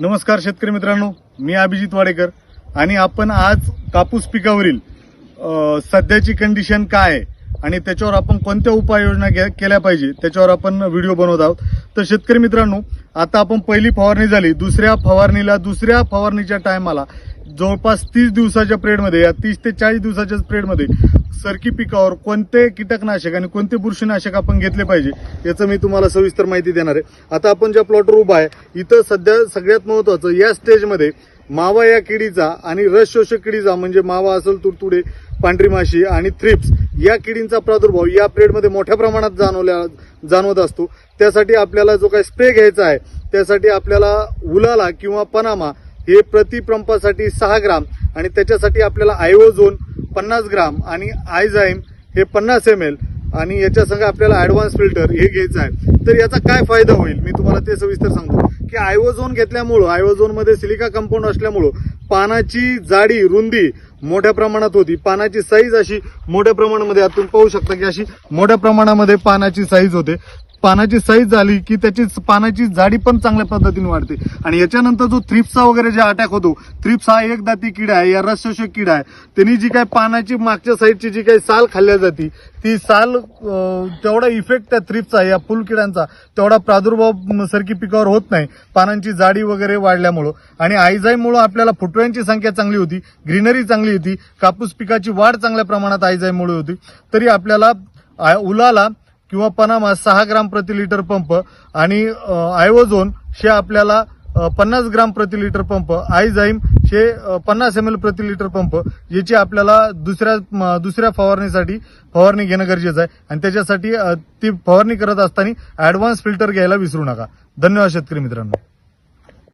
नमस्कार शेतकरी मित्रांनो मी अभिजित वाडेकर आणि आपण आज कापूस पिकावरील सध्याची कंडिशन काय आहे आणि त्याच्यावर आपण कोणत्या उपाययोजना केल्या पाहिजे त्याच्यावर आपण व्हिडिओ बनवत आहोत. तर शेतकरी मित्रांनो आता आपण पहिली फवारणी झाली दुसऱ्या फवारणीला दुसऱ्या फवारणीच्या टायमाला जवळपास तीस दिवसाच्या पिरियडमध्ये या तीस ते चाळीस दिवसाच्या पिरियडमध्ये सरकी पिकावर कोणते कीटकनाशक आणि कोणते बुरशीनाशक आपण घेतले पाहिजे याचं मी तुम्हाला सविस्तर माहिती देणार आहे. आता आपण ज्या प्लॉटवर उभा आहे इथं सध्या सगळ्यात महत्वाचं या स्टेजमध्ये मावा या किडीचा आणि रस शोषक किडीचा म्हणजे मावा असेल तुडतुडे पांढरी माशी आणि थ्रिप्स या किडींचा प्रादुर्भाव या पिरियडमध्ये मोठ्या प्रमाणात जाणवल्या जाणवत असतो. त्यासाठी आपल्याला जो काही स्प्रे घ्यायचा आहे त्यासाठी आपल्याला उलाला किंवा पनामा हे प्रतिप्रंपासाठी सहा ग्राम आणि त्याच्यासाठी आपल्याला आयोझोन पन्नास ग्राम आणि आयझाईम हे पन्नास एम एल आणि याच्या संग आपल्याला ॲडव्हान्स फिल्टर हे घ्यायचं आहे. तर याचा काय फायदा होईल? मी तुम्हाला ते सविस्तर सांगतो. की आयवोझोन घेतल्यामुळं आयवोझोनमध्ये सिलिका कंपाऊंड असल्यामुळं पानाची जाडी रुंदी मोठ्या प्रमाणात होती. पानाची साईज अशी मोठ्या प्रमाणामध्ये आपण पाहू शकता की अशी मोठ्या प्रमाणामध्ये पानाची साईज होते. पानाची साईज झाली की त्याची पानाची जाडी पण चांगल्या पद्धतीने वाढते. आणि याच्यानंतर जो थ्रिप्सचा वगैरे जे अटॅक होतो थ्रिप्स हा एक दाती किडा आहे या रसशोषक किडा आहे. त्यांनी जी काय पानाची मागच्या साईडची जी काही साल खाल्ल्या जाते ती साल तेवढा इफेक्ट त्या थ्रिप्सचा या फुलकिड्यांचा तेवढा प्रादुर्भाव सरकी पिकावर होत नाही. पानांची जाडी वगैरे वाढल्यामुळं. आणि आईजाईमुळं आपल्याला फुटव्यांची संख्या चांगली होती ग्रीनरी चांगली होती कापूस पिकाची वाढ चांगल्या प्रमाणात आयझाईमुळे होती. तरी आपल्याला उलाला किंवा पनामा सहा ग्राम प्रति लिटर पंप आणि आयवोझोन हे आपल्याला पन्नास ग्राम प्रति लिटर पंप आयझाईम हे पन्नास एम एल प्रति लिटर पंप याची आपल्याला दुसऱ्या दुसऱ्या फवारणीसाठी फवारणी घेणं गरजेचं आहे. आणि त्याच्यासाठी ती फवारणी करत असताना ऍडव्हान्स फिल्टर घ्यायला विसरू नका. धन्यवाद शेतकरी मित्रांनो.